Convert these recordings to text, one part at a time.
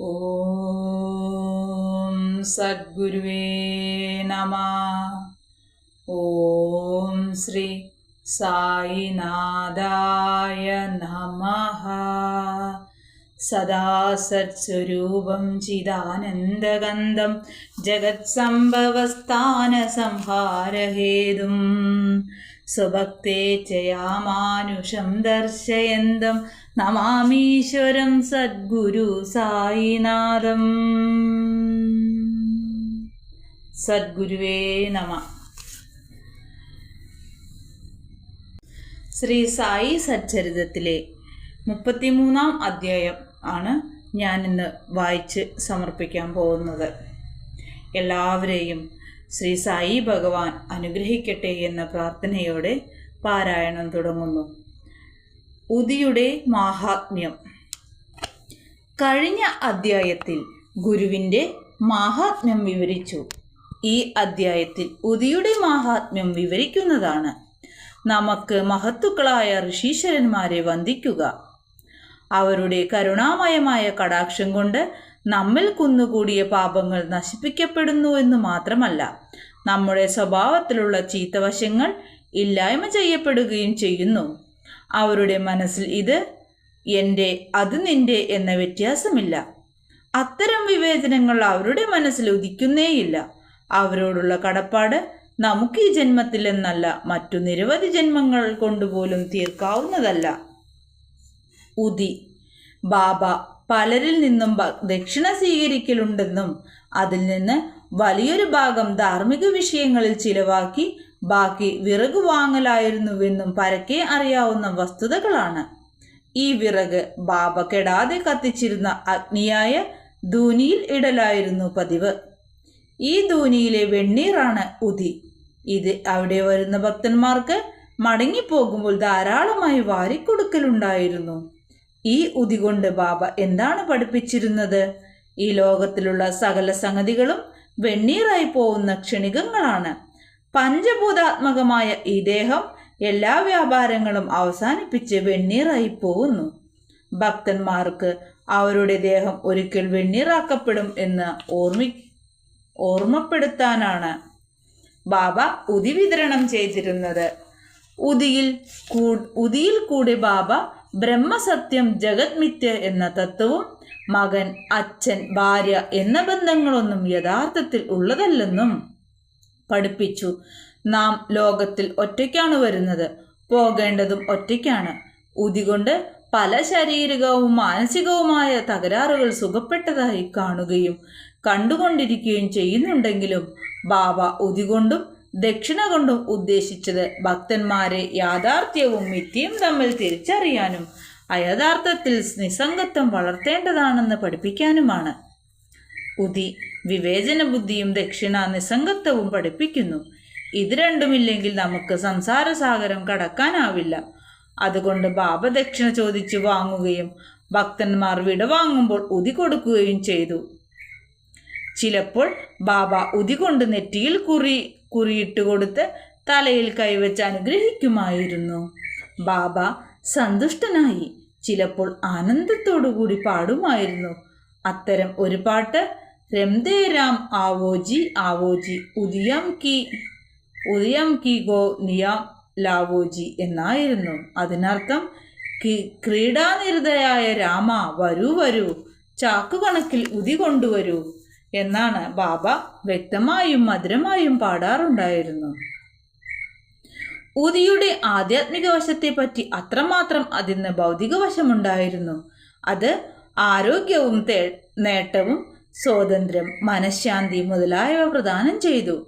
ഓം സദ്ഗുരുവേ നമ. ഓം ശ്രീ സായിനാഥായ നമഃ. സദാ സത്സ്വരൂപം ചിദാനന്ദഗന്ധം ജഗത്സംഭവസ്ഥാനസംഹാരഹേതും സ്വഭക്തേ ചയാമാനുഷം ദർശയന്തം നമാമീശ്വരം സദ്ഗുരു സായിനാഥം. സദ്ഗുരുവേ നമ. ശ്രീ സായി സച്ചരിതത്തിലെ മുപ്പത്തിമൂന്നാം അധ്യായം ആണ് ഞാൻ ഇന്ന് വായിച്ച് സമർപ്പിക്കാൻ പോകുന്നത്. എല്ലാവരെയും ശ്രീ സായി ഭഗവാൻ അനുഗ്രഹിക്കട്ടെ എന്ന പ്രാർത്ഥനയോടെ പാരായണം തുടങ്ങുന്നു. ഉദിയുടെ മാഹാത്മ്യം. കഴിഞ്ഞ അധ്യായത്തിൽ ഗുരുവിന്റെ മാഹാത്മ്യം വിവരിച്ചു. ഈ അധ്യായത്തിൽ ഉദിയുടെ മാഹാത്മ്യം വിവരിക്കുന്നതാണ്. നമുക്ക് മഹത്തുക്കളായ ഋഷീശ്വരന്മാരെ വന്ദിക്കുക. അവരുടെ കരുണാമയമായ കടാക്ഷം കൊണ്ട് നമ്മിൽ കുന്നുകൂടിയ പാപങ്ങൾ നശിപ്പിക്കപ്പെടുന്നു എന്ന് മാത്രമല്ല നമ്മുടെ സ്വഭാവത്തിലുള്ള ചീത്തവശങ്ങൾ ഇല്ലായ്മ ചെയ്യപ്പെടുകയും ചെയ്യുന്നു. അവരുടെ മനസ്സിൽ ഇത് എന്റെ അത് നിന്റെ എന്ന വ്യത്യാസമില്ല. അത്തരം വിവേചനങ്ങൾ അവരുടെ മനസ്സിൽ ഉദിക്കുന്നേയില്ല. അവരോടുള്ള കടപ്പാട് നമുക്ക് ഈ ജന്മത്തിൽ എന്നല്ല മറ്റു നിരവധി ജന്മങ്ങൾ കൊണ്ടുപോലും തീർക്കാവുന്നതല്ല. ഉദി. ബാബ പലരിൽ നിന്നും ദക്ഷിണ സ്വീകരിക്കലുണ്ടെന്നും അതിൽ നിന്ന് വലിയൊരു ഭാഗം ധാർമ്മിക വിഷയങ്ങളിൽ ചിലവാക്കി ബാക്കി വിറക് വാങ്ങലായിരുന്നുവെന്നും പരക്കെ അറിയാവുന്ന വസ്തുതകളാണ്. ഈ വിറക് ബാബ കെടാതെ കത്തിച്ചിരുന്ന അഗ്നിയായ ധൂനിയിൽ ഇടലായിരുന്നു പതിവ്. ഈ ധൂനിയിലെ വെണ്ണീറാണ് ഉതി. ഇത് അവിടെ വരുന്ന ഭക്തന്മാർക്ക് മടങ്ങിപ്പോകുമ്പോൾ ധാരാളമായി വാരിക്കൊടുക്കലുണ്ടായിരുന്നു. ഈ ഉതി കൊണ്ട് ബാബ എന്താണ് പഠിപ്പിച്ചിരുന്നത്? ഈ ലോകത്തിലുള്ള സകല സംഗതികളും വെണ്ണീറായി പോകുന്ന ക്ഷണികങ്ങളാണ്. പഞ്ചഭൂതാത്മകമായ ഈ ദേഹം എല്ലാ വ്യാപാരങ്ങളും അവസാനിപ്പിച്ച് വെണ്ണീറായി പോകുന്നു. ഭക്തന്മാർക്ക് അവരുടെ ദേഹം ഒരിക്കൽ വെണ്ണീറാക്കപ്പെടും എന്ന് ഓർമ്മി ഓർമ്മപ്പെടുത്താനാണ് ബാബ ഉതി വിതരണം ചെയ്തിരുന്നത്. ഉദിയിൽ കൂ- ഉദിയിൽ കൂടി ബാബ ബ്രഹ്മസത്യം ജഗത് മിഥ്യ എന്ന തത്വവും മകൻ അച്ഛൻ ഭാര്യ എന്ന ബന്ധങ്ങളൊന്നും യഥാർത്ഥത്തിൽ ഉള്ളതല്ലെന്നും പഠിപ്പിച്ചു. നാം ലോകത്തിൽ ഒറ്റയ്ക്കാണ് വരുന്നത്. പോകേണ്ടതും ഒറ്റയ്ക്കാണ്. ഉതികൊണ്ട് പല ശാരീരികവും മാനസികവുമായ തകരാറുകൾ സുഖപ്പെട്ടതായി കാണുകയും കണ്ടുകൊണ്ടിരിക്കുകയും ചെയ്യുന്നുണ്ടെങ്കിലും ബാബ ഉതികൊണ്ടും ദക്ഷിണ കൊണ്ടും ഉദ്ദേശിച്ചത് ഭക്തന്മാരെ യാഥാർത്ഥ്യവും മിഥ്യയും തമ്മിൽ തിരിച്ചറിയാനും അയഥാർത്ഥത്തിൽ നിസ്സംഗത്വം വളർത്തേണ്ടതാണെന്ന് പഠിപ്പിക്കാനുമാണ്. ഉതി വിവേചന ബുദ്ധിയും ദക്ഷിണ നിസ്സംഗത്വവും പഠിപ്പിക്കുന്നു. ഇത് രണ്ടുമില്ലെങ്കിൽ നമുക്ക് സംസാരസാഗരം കടക്കാനാവില്ല. അതുകൊണ്ട് ബാബ ദക്ഷിണ ചോദിച്ചു വാങ്ങുകയും ഭക്തന്മാർ വിടവാങ്ങുമ്പോൾ ഉതി കൊടുക്കുകയും ചെയ്തു. ചിലപ്പോൾ ബാബ ഉതി കൊണ്ട് നെറ്റിയിൽ കുറി കുറിയിട്ട് കൊടുത്ത് തലയിൽ കൈവച്ച് അനുഗ്രഹിക്കുമായിരുന്നു. ബാബ സന്തുഷ്ടനായി. ചിലപ്പോൾ ആനന്ദത്തോടുകൂടി പാടുമായിരുന്നു. അത്തരം ഒരു പാട്ട് രംദേ രാം ആവോജി ആവോജി ഉദിയം കി ഉദയം കി ഗോ നിയാം ലാവോജി എന്നായിരുന്നു. അതിനർത്ഥം ക്രീഡാനിരതയായ രാമ വരൂ വരൂ ചാക്കുകണക്കിൽ ഉതി കൊണ്ടുവരൂ എന്നാണ് ബാബ വ്യക്തമായും മധുരമായും പാടാറുണ്ടായിരുന്നു. ഉദിയുടെ ആധ്യാത്മിക വശത്തെപ്പറ്റി അത്രമാത്രം അതിന് ഭൗതിക വശമുണ്ടായിരുന്നു അത് ആരോഗ്യവും നേട്ടവും സ്വാതന്ത്ര്യം മനഃശാന്തി മുതലായവ പ്രദാനം ചെയ്തു.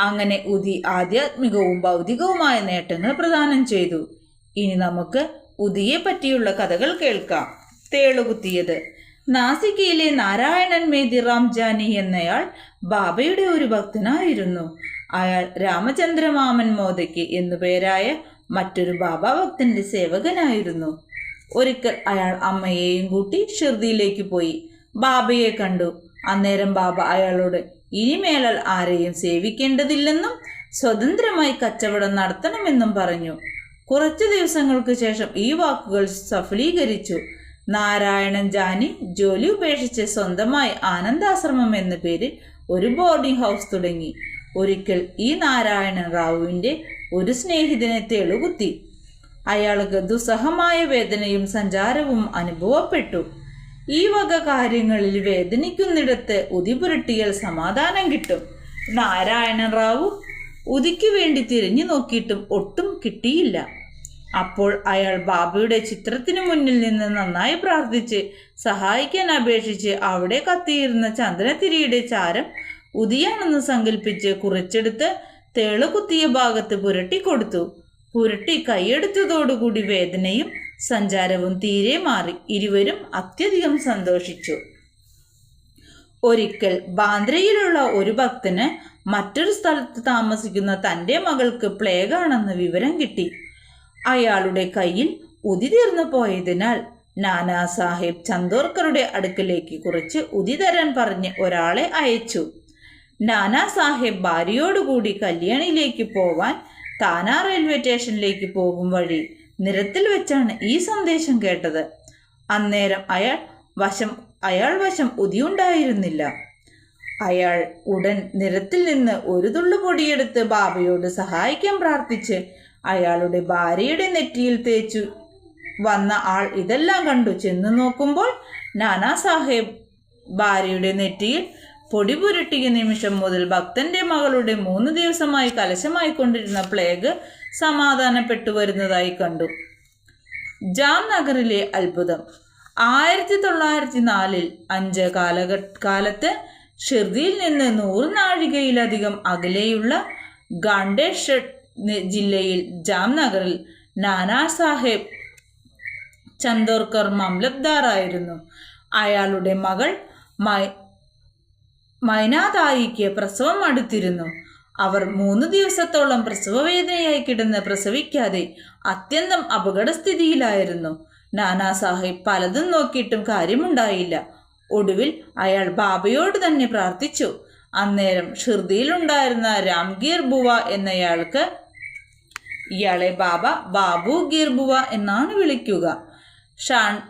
അങ്ങനെ ഉദി ആധ്യാത്മികവും ഭൗതികവുമായ നേട്ടങ്ങൾ പ്രദാനം ചെയ്തു. ഇനി നമുക്ക് ഉദിയെ പറ്റിയുള്ള കഥകൾ കേൾക്കാം. തേളുകുത്തിയത്. നാസിക്കയിലെ നാരായണൻ മേദി റാംജാനി എന്നയാൾ ബാബയുടെ ഒരു ഭക്തനായിരുന്നു. അയാൾ രാമചന്ദ്രമാമൻ മോദയ്ക്ക് എന്നുപേരായ മറ്റൊരു ബാബ ഭക്തന്റെ സേവകനായിരുന്നു. ഒരിക്കൽ അയാൾ അമ്മയെയും കൂട്ടി ഷിർദിയിലേക്ക് പോയി. ബാബയെ കണ്ടു. അന്നേരം ബാബ അയാളോട് ഇനിമേലാൽ ആരെയും സേവിക്കേണ്ടതില്ലെന്നും സ്വതന്ത്രമായി കച്ചവടം നടത്തണമെന്നും പറഞ്ഞു. കുറച്ചു ദിവസങ്ങൾക്ക് ശേഷം ഈ വാക്കുകൾ സഫലീകരിച്ചു. നാരായണൻ ജാനി ജോലി ഉപേക്ഷിച്ച് സ്വന്തമായി ആനന്ദാശ്രമം എന്ന പേരിൽ ഒരു ബോർഡിംഗ് ഹൗസ് തുടങ്ങി. ഒരിക്കൽ ഈ നാരായണൻ റാവുവിന്റെ ഒരു സ്നേഹിതനെ തെളുകുത്തി അയാൾക്ക് ദുസ്സഹമായ വേദനയും സഞ്ചാരവും അനുഭവപ്പെട്ടു. ഈ വക കാര്യങ്ങളിൽ വേദനിക്കുന്നിടത്ത് ഉതി പുരട്ടിയാൽ സമാധാനം കിട്ടും. നാരായണ റാവു ഉദിക്ക് വേണ്ടി തിരിഞ്ഞു നോക്കിയിട്ടും ഒട്ടും കിട്ടിയില്ല. അപ്പോൾ അയാൾ ബാബയുടെ ചിത്രത്തിനു മുന്നിൽ നിന്ന് നന്നായി പ്രാർത്ഥിച്ച് സഹായിക്കാൻ അപേക്ഷിച്ച് അവിടെ കത്തിയിരുന്ന ചന്ദനത്തിരിയുടെ ചാരം ഉദിയാണെന്ന് സങ്കല്പിച്ച് കുറച്ചെടുത്ത് തേളുകുത്തിയ ഭാഗത്ത് പുരട്ടിക്കൊടുത്തു പുരട്ടി കൈയെടുത്തതോടുകൂടി വേദനയും സഞ്ചാരവും തീരെ മാറി. ഇരുവരും അത്യധികം സന്തോഷിച്ചു. ഒരിക്കൽ ബാന്ദ്രയിലുള്ള ഒരു ഭക്തന് മറ്റൊരു സ്ഥലത്ത് താമസിക്കുന്ന തന്റെ മകൾക്ക് പ്ലേഗ് പ്ലേഗാണെന്ന് വിവരം കിട്ടി. അയാളുടെ കയ്യിൽ ഉതി തീർന്നു പോയതിനാൽ നാനാ സാഹിബ് ചന്ദോർക്കറുടെ അടുക്കലേക്ക് കുറച്ച് ഉതി തരാൻ പറഞ്ഞ് ഒരാളെ അയച്ചു. നാനാ സാഹിബ് ഭാര്യയോടുകൂടി കല്യാണിലേക്ക് പോവാൻ താനാ റെയിൽവേ സ്റ്റേഷനിലേക്ക് പോകും വഴി നിരത്തിൽ വെച്ചാണ് ഈ സന്ദേശം കേട്ടത്. അന്നേരം അയാൾ വശം അയാൾ വശം ഉതിയുണ്ടായിരുന്നില്ല അയാൾ ഉടൻ നിരത്തിൽ നിന്ന് ഒരു തുള്ളു പൊടിയെടുത്ത് ബാബയോട് സഹായിക്കാൻ പ്രാർത്ഥിച്ച് അയാളുടെ ഭാര്യയുടെ നെറ്റിയിൽ തേച്ചു. വന്ന ആൾ ഇതെല്ലാം കണ്ടു. ചെന്ന് നോക്കുമ്പോൾ നാനാ സാഹേബ് ഭാര്യയുടെ നെറ്റിയിൽ പൊടി പുരട്ടിയ നിമിഷം മുതൽ ഭക്തന്റെ മകളുടെ മൂന്ന് ദിവസമായി കലശമായി കൊണ്ടിരുന്ന പ്ലേഗ് സമാധാനപ്പെട്ടു വരുന്നതായി കണ്ടു. ജാംനഗറിലെ അത്ഭുതം. ആയിരത്തി തൊള്ളായിരത്തി നാലിൽ അഞ്ച് കാലഘട്ട കാലത്ത് ഷിർദിയിൽ നിന്ന് നൂറ് നാഴികയിലധികം അകലെയുള്ള ഗാണ്ടേഷ് ജില്ലയിൽ ജാംനഗറിൽ നാനാ സാഹേബ് ചന്ദോർക്കർ മംലബ്ദാറായിരുന്നു. അയാളുടെ മകൾ മൈ മൈനാതായിക്ക് പ്രസവം അടുത്തിരുന്നു. അവർ മൂന്ന് ദിവസത്തോളം പ്രസവവേദനയായി കിടന്ന് പ്രസവിക്കാതെ അത്യന്തം അപകടസ്ഥിതിയിലായിരുന്നു. നാനാ സാഹിബ് പലതും നോക്കിയിട്ടും കാര്യമുണ്ടായില്ല. ഒടുവിൽ അയാൾ ബാബയോട് തന്നെ പ്രാർത്ഥിച്ചു. അന്നേരം ഷിർദിയിലുണ്ടായിരുന്ന രാംഗീർ ബുവ എന്നയാൾക്ക് ഇയാളെ ബാബ ബാബു ഗീർ ഗീർബുവ എന്നാണ് വിളിക്കുക. ഷാൻ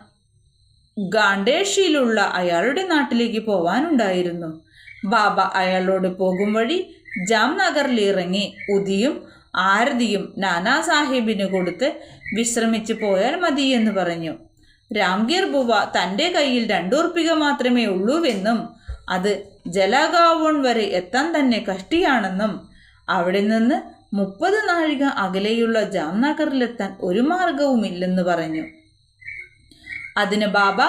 ഗാണ്ടേഷിയിലുള്ള അയാളുടെ നാട്ടിലേക്ക് പോവാനുണ്ടായിരുന്നു. ബാബ അയാളോട് പോകും വഴി ജാംനഗറിൽ ഇറങ്ങി ഉദിയും ആരതിയും നാനാ സാഹിബിന് കൊടുത്ത് വിശ്രമിച്ചു പോയാൽ മതി എന്ന് പറഞ്ഞു. രാംഗീർ ബുവ തന്റെ കയ്യിൽ രണ്ടുറുപ്പിക മാത്രമേ ഉള്ളൂവെന്നും അത് ജലഗാവോൺ വരെ എത്താൻ തന്നെ കഷ്ടിയാണെന്നും അവിടെ നിന്ന് മുപ്പത് നാഴിക അകലെയുള്ള ജാംനഗറിലെത്താൻ ഒരു മാർഗവുമില്ലെന്ന് പറഞ്ഞു. അതിന് ബാബ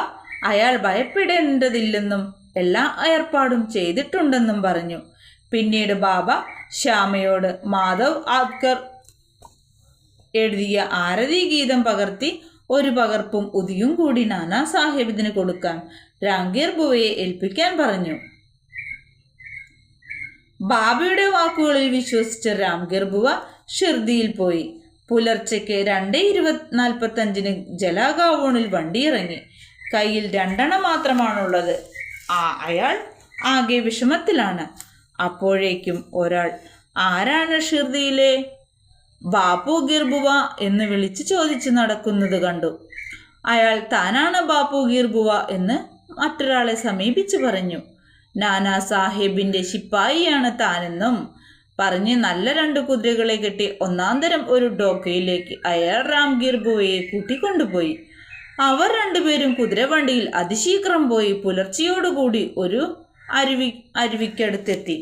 അയാൾ ഭയപ്പെടേണ്ടതില്ലെന്നും എല്ലാ ഏർപ്പാടും ചെയ്തിട്ടുണ്ടെന്നും പറഞ്ഞു. പിന്നീട് ബാബ ശ്യാമയോട് മാധവ് ആദ്കർ എഴുതിയ ആരതി ഗീതം പകർത്തി ഒരു പകർപ്പും ഉതിയും കൂടി നാനാ സാഹിബിന് കൊടുക്കാൻ രാംഗീർ ബുവയെ ഏൽപ്പിക്കാൻ പറഞ്ഞു. ബാബയുടെ വാക്കുകളിൽ വിശ്വസിച്ച രാംഗീർ ബുവ ഷിർദിയിൽ പോയി. പുലർച്ചയ്ക്ക് രണ്ട് ഇരുപത് നാൽപ്പത്തഞ്ചിന് ജലാഗാവോണിൽ വണ്ടി ഇറങ്ങി. കയ്യിൽ രണ്ടെണ്ണം മാത്രമാണുള്ളത്. ആ അയാൾ ആകെ വിഷമത്തിലാണ്. അപ്പോഴേക്കും ഒരാൾ ആരാണ് ഷിർദിയിലെ? ബാപ്പു ഗിർബുവ? എന്ന് വിളിച്ച് ചോദിച്ചു നടക്കുന്നത് കണ്ടു. അയാൾ താനാണ് ബാപ്പു ഗിർബുവ? എന്ന് മറ്റൊരാളെ സമീപിച്ചു പറഞ്ഞു. നാനാ സാഹിബിന്റെ ശിപ്പായിയാണ് താനെന്നും പറഞ്ഞ് നല്ല രണ്ട് കുതിരകളെ കെട്ടി ഒന്നാന്തരം ഒരു ഡോക്കയിലേക്ക് അയാൾ റാം ഗിർബുവയെ കൂട്ടിക്കൊണ്ടുപോയി. അവർ രണ്ടുപേരും കുതിരവണ്ടിയിൽ അതിശീഘ്രം പോയി പുലർച്ചയോടുകൂടി ഒരു അരുവി അരുവിക്കടുത്തെത്തി.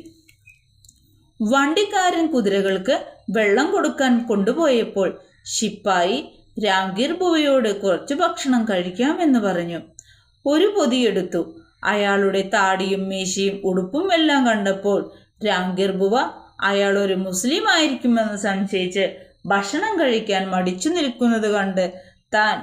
വണ്ടിക്കാരൻ കുതിരകൾക്ക് വെള്ളം കൊടുക്കാൻ കൊണ്ടുപോയപ്പോൾ ശിപ്പായി രാംഗീർ ബുവയോട് കുറച്ച് ഭക്ഷണം കഴിക്കാമെന്ന് പറഞ്ഞു. ഒരു പൊതിയെടുത്തു അയാളുടെ താടിയും മീശയും ഉടുപ്പും എല്ലാം കണ്ടപ്പോൾ രാംഗീർ ബുവ അയാൾ ഒരു മുസ്ലിം ആയിരിക്കുമെന്ന് സംശയിച്ച് ഭക്ഷണം കഴിക്കാൻ മടിച്ചു നിൽക്കുന്നത് കണ്ട് താൻ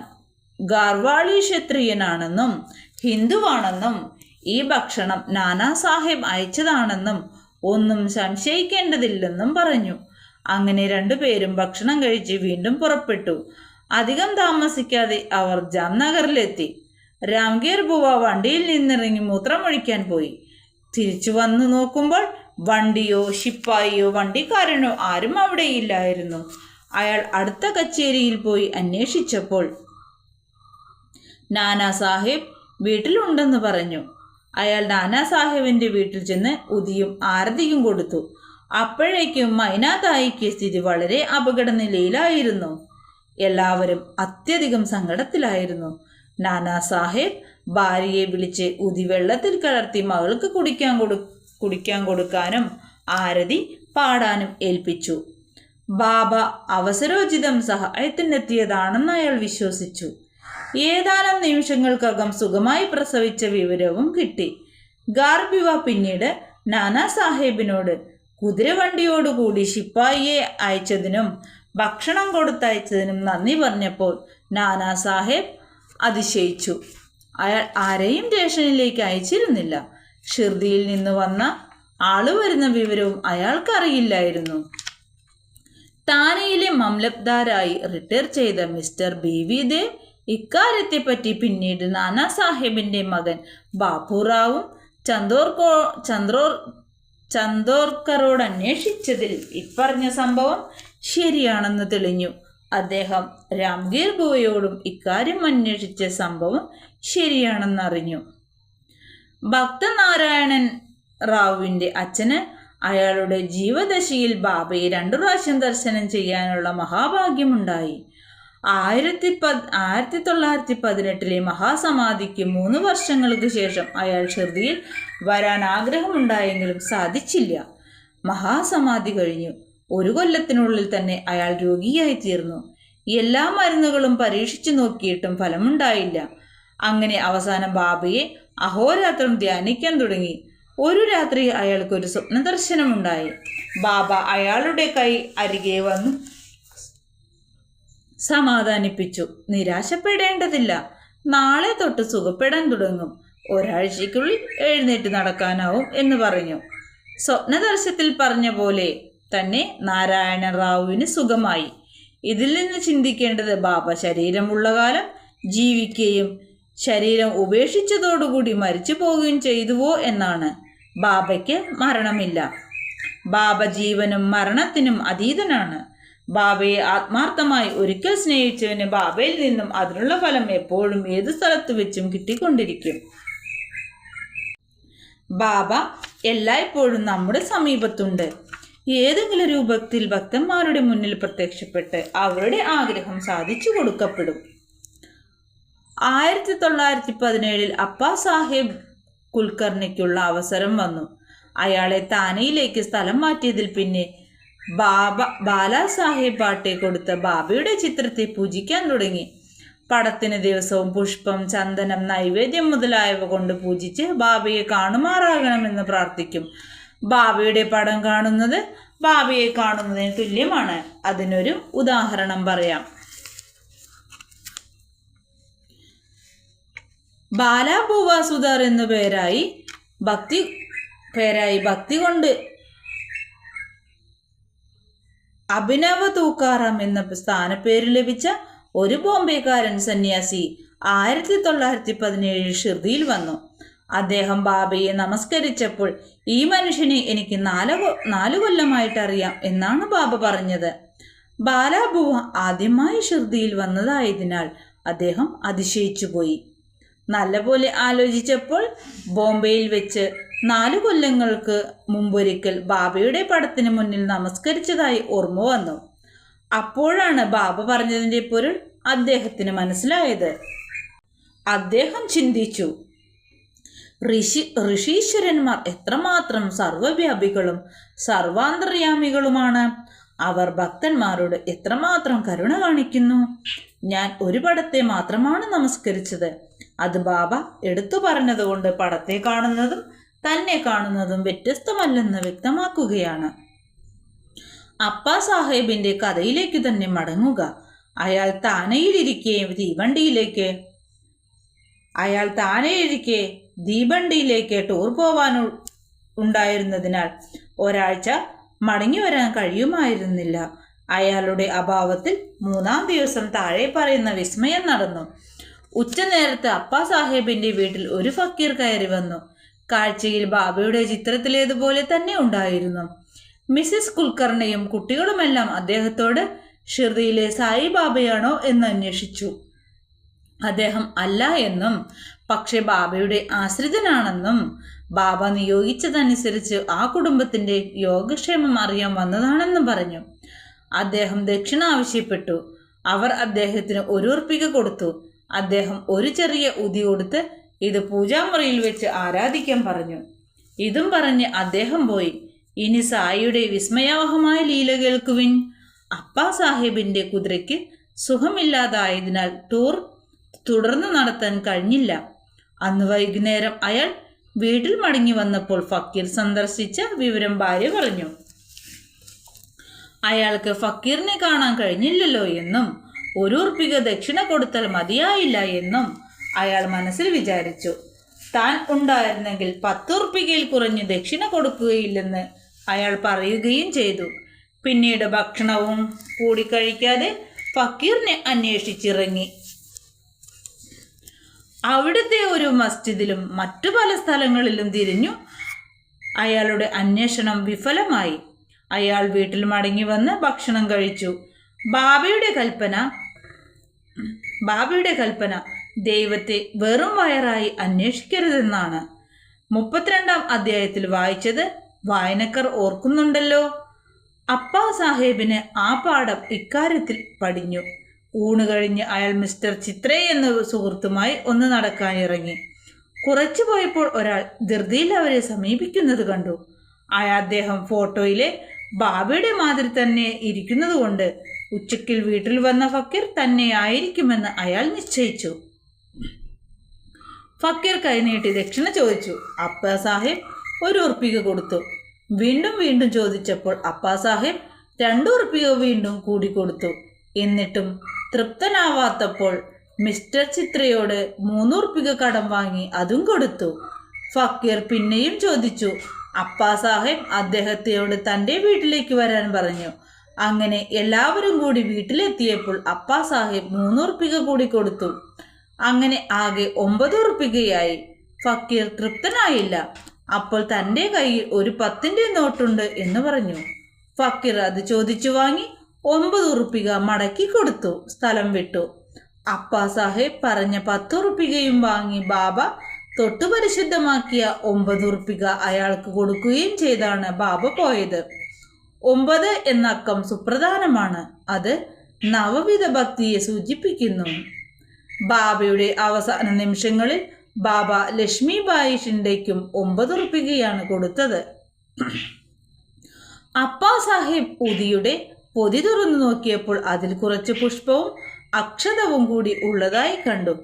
ഗാർവാളി ക്ഷത്രിയനാണെന്നും ഹിന്ദുവാണെന്നും ഈ ഭക്ഷണം നാനാ സാഹിബ് അയച്ചതാണെന്നും ഒന്നും സംശയിക്കേണ്ടതില്ലെന്നും പറഞ്ഞു. അങ്ങനെ രണ്ടുപേരും ഭക്ഷണം കഴിച്ച് വീണ്ടും പുറപ്പെട്ടു. അധികം താമസിക്കാതെ അവർ ജാംനഗറിലെത്തി രാംഗീർ ബുവ വണ്ടിയിൽ നിന്നിറങ്ങി മൂത്രമൊഴിക്കാൻ പോയി. തിരിച്ചു വന്നു നോക്കുമ്പോൾ വണ്ടിയോ ശിപ്പായിയോ വണ്ടിക്കാരനോ ആരും അവിടെ ഇല്ലായിരുന്നു. അയാൾ അടുത്ത കച്ചേരിയിൽ പോയി അന്വേഷിച്ചപ്പോൾ നാനാ സാഹിബ് വീട്ടിലുണ്ടെന്ന് പറഞ്ഞു. അയാൾ നാനാ സാഹിബിന്റെ വീട്ടിൽ ചെന്ന് ഉദിയും ആരതിയും കൊടുത്തു. അപ്പോഴേക്കും മൈനാതായിക്ക് സ്ഥിതി വളരെ അപകട നിലയിലായിരുന്നു എല്ലാവരും അത്യധികം സങ്കടത്തിലായിരുന്നു. നാനാ സാഹിബ് ഭാര്യയെ വിളിച്ച് ഉതി വെള്ളത്തിൽ കലർത്തി മകൾക്ക് കുടിക്കാൻ കൊടു കുടിക്കാൻ കൊടുക്കാനും ആരതി പാടാനും ഏൽപ്പിച്ചു. ബാബ അവസരോചിതം സഹായത്തിനെത്തിയതാണെന്ന് അയാൾ വിശ്വസിച്ചു. ഏതാനും നിമിഷങ്ങൾക്കകം സുഖമായി പ്രസവിച്ച വിവരവും കിട്ടി. ഗാർബിവ പിന്നീട് നാനാ സാഹേബിനോട് കുതിരവണ്ടിയോടുകൂടി ശിപ്പായിയെ അയച്ചതിനും ഭക്ഷണം കൊടുത്തയച്ചതിനും നന്ദി പറഞ്ഞപ്പോൾ നാനാ സാഹേബ് അതിശയിച്ചു. അയാൾ ആരെയും സ്റ്റേഷനിലേക്ക് അയച്ചിരുന്നില്ല. ഷിർദിയിൽ നിന്ന് വന്ന ആൾ വരുന്ന വിവരവും അയാൾക്കറിയില്ലായിരുന്നു. താനയിലെ മംലബ്ദാരായി റിട്ടയർ ചെയ്ത മിസ്റ്റർ ബി വി ദേവ് ഇക്കാര്യത്തെപ്പറ്റി പിന്നീട് നാനാ സാഹിബിന്റെ മകൻ ബാപ്പുറാവും ചന്ദോർക്കോ ചന്ദ്രോർ ചന്ദോർക്കറോട് അന്വേഷിച്ചതിൽ ഇപ്പറഞ്ഞ സംഭവം ശരിയാണെന്ന് തെളിഞ്ഞു. അദ്ദേഹം രാംഗീർ ബോയോടും ഇക്കാര്യം അന്വേഷിച്ച സംഭവം ശരിയാണെന്നറിഞ്ഞു ഭക്തനാരായണൻ റാവുവിന്റെ അച്ഛന് അയാളുടെ ജീവദശയിൽ ബാബയെ രണ്ടു പ്രാവശ്യം ദർശനം ചെയ്യാനുള്ള മഹാഭാഗ്യമുണ്ടായി. ആയിരത്തി പത് ആയിരത്തി തൊള്ളായിരത്തി പതിനെട്ടിലെ മഹാസമാധിക്ക് മൂന്ന് വർഷങ്ങൾക്ക് ശേഷം അയാൾ ഷിർദിയിൽ വരാൻ ആഗ്രഹമുണ്ടായെങ്കിലും സാധിച്ചില്ല. മഹാസമാധി കഴിഞ്ഞു. ഒരു കൊല്ലത്തിനുള്ളിൽ തന്നെ അയാൾ രോഗിയായി തീർന്നു. എല്ലാ മരുന്നുകളും പരീക്ഷിച്ചു നോക്കിയിട്ടും ഫലമുണ്ടായില്ല. അങ്ങനെ അവസാനം ബാബയെ അഹോരാത്രം ധ്യാനിക്കാൻ തുടങ്ങി. ഒരു രാത്രി അയാൾക്കൊരു സ്വപ്ന ദർശനമുണ്ടായി ബാബ അയാളുടെ കൈ അരികെ വന്നു. സമാധാനിപ്പിച്ചു. നിരാശപ്പെടേണ്ടതില്ല. നാളെ തൊട്ട് സുഖപ്പെടാൻ തുടങ്ങും. ഒരാഴ്ചയ്ക്കുള്ളിൽ എഴുന്നേറ്റ് നടക്കാനാവും എന്ന് പറഞ്ഞു. സ്വപ്നദർശത്തിൽ പറഞ്ഞ പോലെ തന്നെ നാരായണ റാവുവിന് സുഖമായി. ഇതിൽ നിന്ന് ചിന്തിക്കേണ്ടത് ബാബ ശരീരമുള്ള കാലം ജീവിക്കുകയും ശരീരം ഉപേക്ഷിച്ചതോടുകൂടി മരിച്ചു പോവുകയും ചെയ്തുവോ എന്നാണ്. ബാബയ്ക്ക് മരണമില്ല. ബാബ ജീവനും മരണത്തിനും അതീതനാണ്. ബാബയെ ആത്മാർത്ഥമായി ഒരിക്കൽ സ്നേഹിച്ചവന് ബാബയിൽ നിന്നും അതിനുള്ള ഫലം എപ്പോഴും ഏത് സ്ഥലത്ത് വെച്ചും കിട്ടിക്കൊണ്ടിരിക്കും. ബാബ എല്ലായ്പ്പോഴും നമ്മുടെ സമീപത്തുണ്ട്. ഏതെങ്കിലും രൂപത്തിൽ ഭക്തന്മാരുടെ മുന്നിൽ പ്രത്യക്ഷപ്പെട്ട് അവരുടെ ആഗ്രഹം സാധിച്ചു കൊടുക്കപ്പെടും. ആയിരത്തി തൊള്ളായിരത്തി പതിനേഴിൽ അപ്പാ സാഹിബ് കുൽക്കർണിക്കുള്ള അവസരം വന്നു. അയാളെ താനയിലേക്ക് സ്ഥലം മാറ്റിയതിൽ പിന്നെ ബാബ ബാലാസാഹേബ് പാട്ടെ കൊടുത്ത ബാബയുടെ ചിത്രത്തെ പൂജിക്കാൻ തുടങ്ങി. പടത്തിന് ദിവസവും പുഷ്പം ചന്ദനം നൈവേദ്യം മുതലായവ കൊണ്ട് പൂജിച്ച് ബാബയെ കാണുമാറാകണമെന്ന് പ്രാർത്ഥിക്കും. ബാബയുടെ പടം കാണുന്നത് ബാബയെ കാണുന്നതിന് തുല്യമാണ്. അതിനൊരു ഉദാഹരണം പറയാം. ബാലാഭൂവാസുദാർ എന്നു പേരായി ഭക്തി പേരായി ഭക്തി കൊണ്ട് അഭിനവ തൂക്കാറാം എന്ന സ്ഥാനപ്പേര് ലഭിച്ച ഒരു ബോംബെക്കാരൻ സന്യാസി ആയിരത്തി തൊള്ളായിരത്തി പതിനേഴിൽ ഷിർദിയിൽ വന്നു. അദ്ദേഹം ബാബയെ നമസ്കരിച്ചപ്പോൾ ഈ മനുഷ്യനെ എനിക്ക് നാല് നാലു നാല് കൊല്ലമായിട്ട് അറിയാം എന്നാണ് ബാബ പറഞ്ഞത്. ബാലാബുവ ആദ്യമായി ഷിർദിയിൽ വന്നതായതിനാൽ അദ്ദേഹം അതിശയിച്ചുപോയി. നല്ലപോലെ ആലോചിച്ചപ്പോൾ ബോംബെയിൽ വെച്ച് നാലു കൊല്ലങ്ങൾക്ക് മുമ്പൊരിക്കൽ ബാബയുടെ പടത്തിന് മുന്നിൽ നമസ്കരിച്ചതായി ഓർമ്മ വന്നു. അപ്പോഴാണ് ബാബ പറഞ്ഞതിന്റെ പൊരുൾ അദ്ദേഹത്തിന് മനസ്സിലായത്. അദ്ദേഹം ചിന്തിച്ചു ഋഷി ഋഷീശ്വരന്മാർ എത്രമാത്രം സർവവ്യാപികളും സർവാന്തർയാമികളുമാണ്. അവർ ഭക്തന്മാരോട് എത്രമാത്രം കരുണ കാണിക്കുന്നു. ഞാൻ ഒരു പടത്തെ മാത്രമാണ് നമസ്കരിച്ചത്. അത് ബാബ എടുത്തു പറഞ്ഞതുകൊണ്ട് പടത്തെ കാണുന്നതും തന്നെ കാണുന്നതും വ്യത്യസ്തമല്ലെന്ന് വ്യക്തമാക്കുകയാണ്. അപ്പ സാഹേബിന്റെ കഥയിലേക്ക് തന്നെ മടങ്ങുക. അയാൾ താനയിലിരിക്കെ തീവണ്ടിയിലേക്ക് അയാൾ താനയിലിരിക്കെ തീവണ്ടിയിലേക്ക് ടൂർ പോവാൻ ഉണ്ടായിരുന്നതിനാൽ ഒരാഴ്ച മടങ്ങി വരാൻ കഴിയുമായിരുന്നില്ല. അയാളുടെ അഭാവത്തിൽ മൂന്നാം ദിവസം താഴെ പറയുന്ന വിസ്മയം നടന്നു. ഉച്ചനേരത്ത് അപ്പാ സാഹേബിന്റെ വീട്ടിൽ ഒരു ഫക്കീർ കയറി വന്നു. കാഴ്ചയിൽ ബാബയുടെ ചിത്രത്തിലേതുപോലെ തന്നെ ഉണ്ടായിരുന്നു. മിസ്സിസ് കുൽക്കർണിയും കുട്ടികളുമെല്ലാം അദ്ദേഹത്തോട് ഷിർദിയിലെ സായിബാബയാണോ എന്ന് അന്വേഷിച്ചു. അദ്ദേഹം അല്ല എന്നും പക്ഷെ ബാബയുടെ ആശ്രിതനാണെന്നും ബാബ നിയോഗിച്ചതനുസരിച്ച് ആ കുടുംബത്തിന്റെ യോഗക്ഷേമം അറിയാൻ വന്നതാണെന്നും പറഞ്ഞു. അദ്ദേഹം ദക്ഷിണ ആവശ്യപ്പെട്ടു. അവർ അദ്ദേഹത്തിന് ഒരു ഉറപ്പിക കൊടുത്തു. അദ്ദേഹം ഒരു ചെറിയ ഉതി കൊടുത്ത് ഇത് പൂജാമുറിയിൽ വെച്ച് ആരാധിക്കാൻ പറഞ്ഞു. ഇതും പറഞ്ഞ് അദ്ദേഹം പോയി. ഇനി സായിയുടെ വിസ്മയാവഹമായ ലീല കേൾക്കുവിൻ. അപ്പാ സാഹിബിന്റെ കുതിരയ്ക്ക് സുഖമില്ലാതായതിനാൽ ടൂർ തുടർന്ന് നടത്താൻ കഴിഞ്ഞില്ല. അന്ന് വൈകുന്നേരം അയാൾ വീട്ടിൽ മടങ്ങി വന്നപ്പോൾ ഫക്കീർ സന്ദർശിച്ച വിവരം ഭാര്യ പറഞ്ഞു. അയാൾക്ക് ഫക്കീറിനെ കാണാൻ കഴിഞ്ഞില്ലല്ലോ എന്നും ഒരു ഉറുപ്പിക ദക്ഷിണ കൊടുത്താൽ മതിയായില്ല എന്നും അയാൾ മനസ്സിൽ വിചാരിച്ചു താൻ ഉണ്ടായിരുന്നെങ്കിൽ പത്തുറുപ്പികയിൽ കുറഞ്ഞ് ദക്ഷിണ കൊടുക്കുകയില്ലെന്ന് അയാൾ പറയുകയും ചെയ്തു. പിന്നീട് ഭക്ഷണവും കൂടി കഴിക്കാതെ ഫക്കീറിനെ അന്വേഷിച്ചിറങ്ങി. അവിടുത്തെ ഒരു മസ്ജിദിലും മറ്റു പല സ്ഥലങ്ങളിലും തിരിഞ്ഞു അയാളുടെ അന്വേഷണം വിഫലമായി. അയാൾ വീട്ടിൽ മടങ്ങി വന്ന് ഭക്ഷണം കഴിച്ചു. ബാബയുടെ കൽപ്പന ബാബയുടെ കൽപ്പന ദൈവത്തെ വെറും വയറായി അന്വേഷിക്കരുതെന്നാണ്. മുപ്പത്തിരണ്ടാം അധ്യായത്തിൽ വായിച്ചത് വായനക്കാർ ഓർക്കുന്നുണ്ടല്ലോ. അപ്പാ സാഹേബിന് ആ പാഠം ഇക്കാര്യത്തിൽ പടിഞ്ഞു ഊണ് കഴിഞ്ഞ് അയാൾ മിസ്റ്റർ ചിത്രേ എന്ന സുഹൃത്തുമായി ഒന്ന് നടക്കാൻ ഇറങ്ങി. കുറച്ചു പോയപ്പോൾ ഒരാൾ ധൃതിയിൽ അവരെ സമീപിക്കുന്നത് കണ്ടു. അയാൾ അദ്ദേഹം ഫോട്ടോയിലെ ബാബയുടെ മാതിരി തന്നെ ഇരിക്കുന്നതുകൊണ്ട് ഉച്ചയ്ക്കിൽ വീട്ടിൽ വന്ന ഫക്കീർ തന്നെയായിരിക്കുമെന്ന് അയാൾ നിശ്ചയിച്ചു. ഫക്കീർ കൈനീട്ടി ദക്ഷിണ ചോദിച്ചു. അപ്പ സാഹിബ് ഒരു ഉറുപ്പിക കൊടുത്തു. വീണ്ടും വീണ്ടും ചോദിച്ചപ്പോൾ അപ്പാ സാഹിബ് രണ്ടു വീണ്ടും കൂടി കൊടുത്തു. എന്നിട്ടും തൃപ്തനാവാത്തപ്പോൾ മിസ്റ്റർ ചിത്രയോട് മൂന്നുറുപ്പിക കടം വാങ്ങി അതും കൊടുത്തു. ഫക്കീർ പിന്നെയും ചോദിച്ചു. അപ്പാ സാഹിബ് അദ്ദേഹത്തോട് തന്റെ വീട്ടിലേക്ക് വരാൻ പറഞ്ഞു. അങ്ങനെ എല്ലാവരും കൂടി വീട്ടിലെത്തിയപ്പോൾ അപ്പാ സാഹിബ് മൂന്നുറുപ്പിക കൂടി കൊടുത്തു. അങ്ങനെ ആകെ ഒമ്പത് ഉറുപ്പികയായി. ഫക്കീർ തൃപ്തനായില്ല. അപ്പോൾ തന്റെ കയ്യിൽ ഒരു പത്തിന്റെ നോട്ടുണ്ട് എന്ന് പറഞ്ഞു. ഫക്കീർ അത് ചോദിച്ചു വാങ്ങി ഒമ്പത് ഉറുപ്പിക മടക്കി കൊടുത്തു. സ്ഥലം വിട്ടു. അപ്പാ സാഹേബ് പറഞ്ഞ പത്ത് ഉറുപ്പികയും വാങ്ങി ബാബ തൊട്ടു പരിശുദ്ധമാക്കിയ ഒമ്പത് ഉറുപ്പിക അയാൾക്ക് കൊടുക്കുകയും ചെയ്താണ് ബാബ പോയത്. ഒമ്പത് എന്ന അക്കം സുപ്രധാനമാണ്. അത് നവവിധ ഭക്തിയെ സൂചിപ്പിക്കുന്നു. ബാബയുടെ അവസാന നിമിഷങ്ങളിൽ ബാബ ലക്ഷ്മി ബായി ഷിൻഡയ്ക്കും ഒമ്പത് ഉറുപ്പികയാണ് കൊടുത്തത്. അപ്പാ സാഹിബ് ഉദിയുടെ പൊതി തുറന്നു നോക്കിയപ്പോൾ അതിൽ കുറച്ച് പുഷ്പവും അക്ഷതവും കൂടി ഉള്ളതായി കണ്ടു.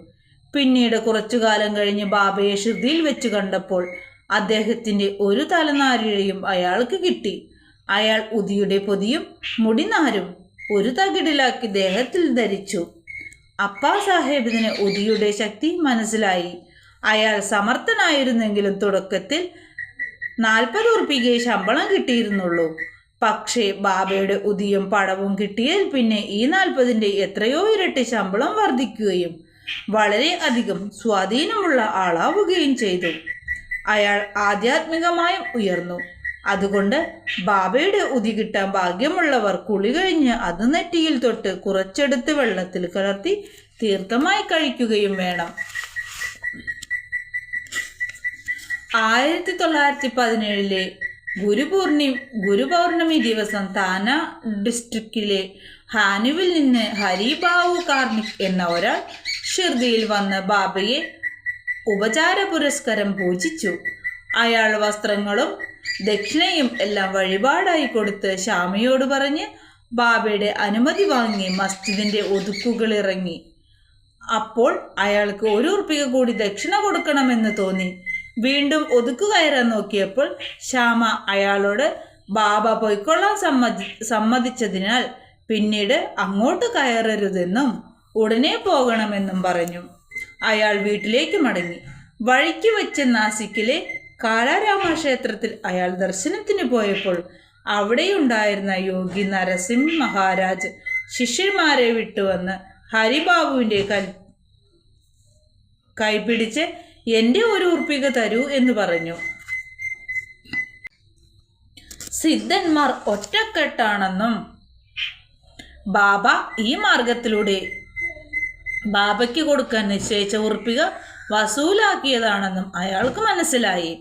പിന്നീട് കുറച്ചു കാലം കഴിഞ്ഞ് ബാബയെ ഷിർദിയിൽ വെച്ച് കണ്ടപ്പോൾ അദ്ദേഹത്തിന്റെ ഒരു തലനാരിഴയും അയാൾക്ക് കിട്ടി. അയാൾ ഉദിയുടെ പൊതിയും മുടിനാരും ഒരു തകിടിലാക്കി ദേഹത്തിൽ ധരിച്ചു. അപ്പാ സാഹേബിന് ഉദിയുടെ ശക്തി മനസ്സിലായി. അയാൾ സമർത്ഥനായിരുന്നെങ്കിലും തുടക്കത്തിൽ നാൽപ്പത് ഉറുപ്പികയെ ശമ്പളം കിട്ടിയിരുന്നുള്ളൂ. പക്ഷേ ബാബയുടെ ഉദിയും പടവും കിട്ടിയാൽ പിന്നെ ഈ നാൽപ്പതിന്റെ എത്രയോ ഇരട്ടി ശമ്പളം വർദ്ധിക്കുകയും വളരെ അധികം സ്വാധീനമുള്ള ആളാവുകയും ചെയ്തു. അയാൾ ആധ്യാത്മികമായും ഉയർന്നു. അതുകൊണ്ട് ബാബയുടെ ഉതി കിട്ടാൻ ഭാഗ്യമുള്ളവർ കുളി കഴിഞ്ഞ് അത് നെറ്റിയിൽ തൊട്ട് കുറച്ചെടുത്ത് വെള്ളത്തിൽ കലർത്തി തീർത്ഥമായി കഴിക്കുകയും വേണം. ആയിരത്തി തൊള്ളായിരത്തി പതിനേഴിലെ ഗുരുപൂർണി ഗുരുപൗർണമി ദിവസം താന ഡിസ്ട്രിക്റ്റിലെ ഹാനുവിൽ നിന്ന് ഹരിബാവു കാർണിക് എന്ന ഒരാൾ ഷിർദിയിൽ വന്ന് ബാബയെ ഉപചാര പുരസ്കാരം പൂജിച്ചു. അയാൾ വസ്ത്രങ്ങളും ദക്ഷിണയും എല്ലാം വഴിപാടായി കൊടുത്ത് ശ്യാമയോട് പറഞ്ഞ് ബാബയുടെ അനുമതി വാങ്ങി മസ്ജിദിന്റെ ഒതുക്കുകൾ ഇറങ്ങി. അപ്പോൾ അയാൾക്ക് ഒരു ഉറുപ്പിക കൂടി ദക്ഷിണ കൊടുക്കണമെന്ന് തോന്നി. വീണ്ടും ഒതുക്കു കയറാൻ നോക്കിയപ്പോൾ ശ്യാമ അയാളോട് ബാബ പൊയ്ക്കൊള്ളാൻ സമ്മതി സമ്മതിച്ചതിനാൽ പിന്നീട് അങ്ങോട്ട് കയറരുതെന്നും ഉടനെ പോകണമെന്നും പറഞ്ഞു. അയാൾ വീട്ടിലേക്ക് മടങ്ങി. വഴിക്ക് വെച്ച് നാസിക്കിലെ കാലാരാമ ക്ഷേത്രത്തിൽ അയാൾ ദർശനത്തിന് പോയപ്പോൾ അവിടെയുണ്ടായിരുന്ന യോഗി നരസിംഹ മഹാരാജ് ശിഷ്യന്മാരെ വിട്ടുവന്ന് ഹരിബാബുവിന്റെ കൽ കൈപിടിച്ച് എന്റെ ഒരു ഉറപ്പിക തരൂ എന്ന് പറഞ്ഞു. സിദ്ധന്മാർ ഒറ്റക്കെട്ടാണെന്നും ബാബ ഈ മാർഗത്തിലൂടെ ബാബയ്ക്ക് കൊടുക്കാൻ നിശ്ചയിച്ച ഉറപ്പിക വസൂലാക്കിയതാണെന്നും അയാൾക്ക് മനസ്സിലായി.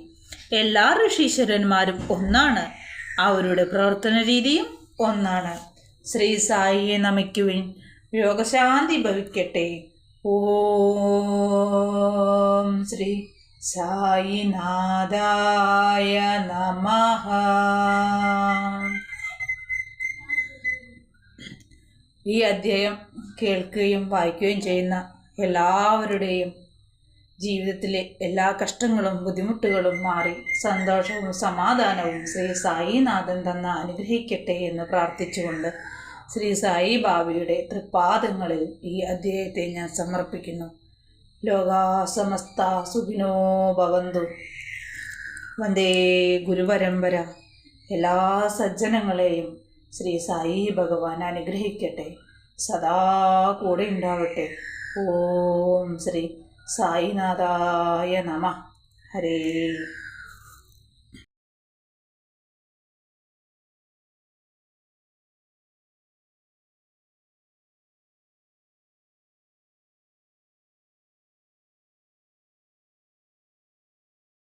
എല്ലാ ഋഷീശ്വരന്മാരും ഒന്നാണ്. അവരുടെ പ്രവർത്തന രീതിയും ഒന്നാണ്. ശ്രീ സായിയെ നമിക്കുവിൻ. രോഗശാന്തി ഭവിക്കട്ടെ. ഓം ശ്രീ സായിനാഥായ നമ. ഈ അധ്യായം കേൾക്കുകയും വായിക്കുകയും ചെയ്യുന്ന എല്ലാവരുടെയും ജീവിതത്തിലെ എല്ലാ കഷ്ടങ്ങളും ബുദ്ധിമുട്ടുകളും മാറി സന്തോഷവും സമാധാനവും ശ്രീ സായിനാഥൻ തന്ന അനുഗ്രഹിക്കട്ടെ എന്ന് പ്രാർത്ഥിച്ചുകൊണ്ട് ശ്രീ സായി ബാബയുടെ തൃപ്പാദങ്ങളിൽ ഈ അധ്യായത്തെ ഞാൻ സമർപ്പിക്കുന്നു. ലോകാസമസ്ത സുഖിനോ ഭവന്തു. വന്ദേ ഗുരുപരമ്പര. എല്ലാ സജ്ജനങ്ങളെയും ശ്രീ സായി ഭഗവാൻ അനുഗ്രഹിക്കട്ടെ. സദാ കൂടെ ഉണ്ടാവട്ടെ. ഓം ശ്രീ സായിനാഥായ നമ ഹരേ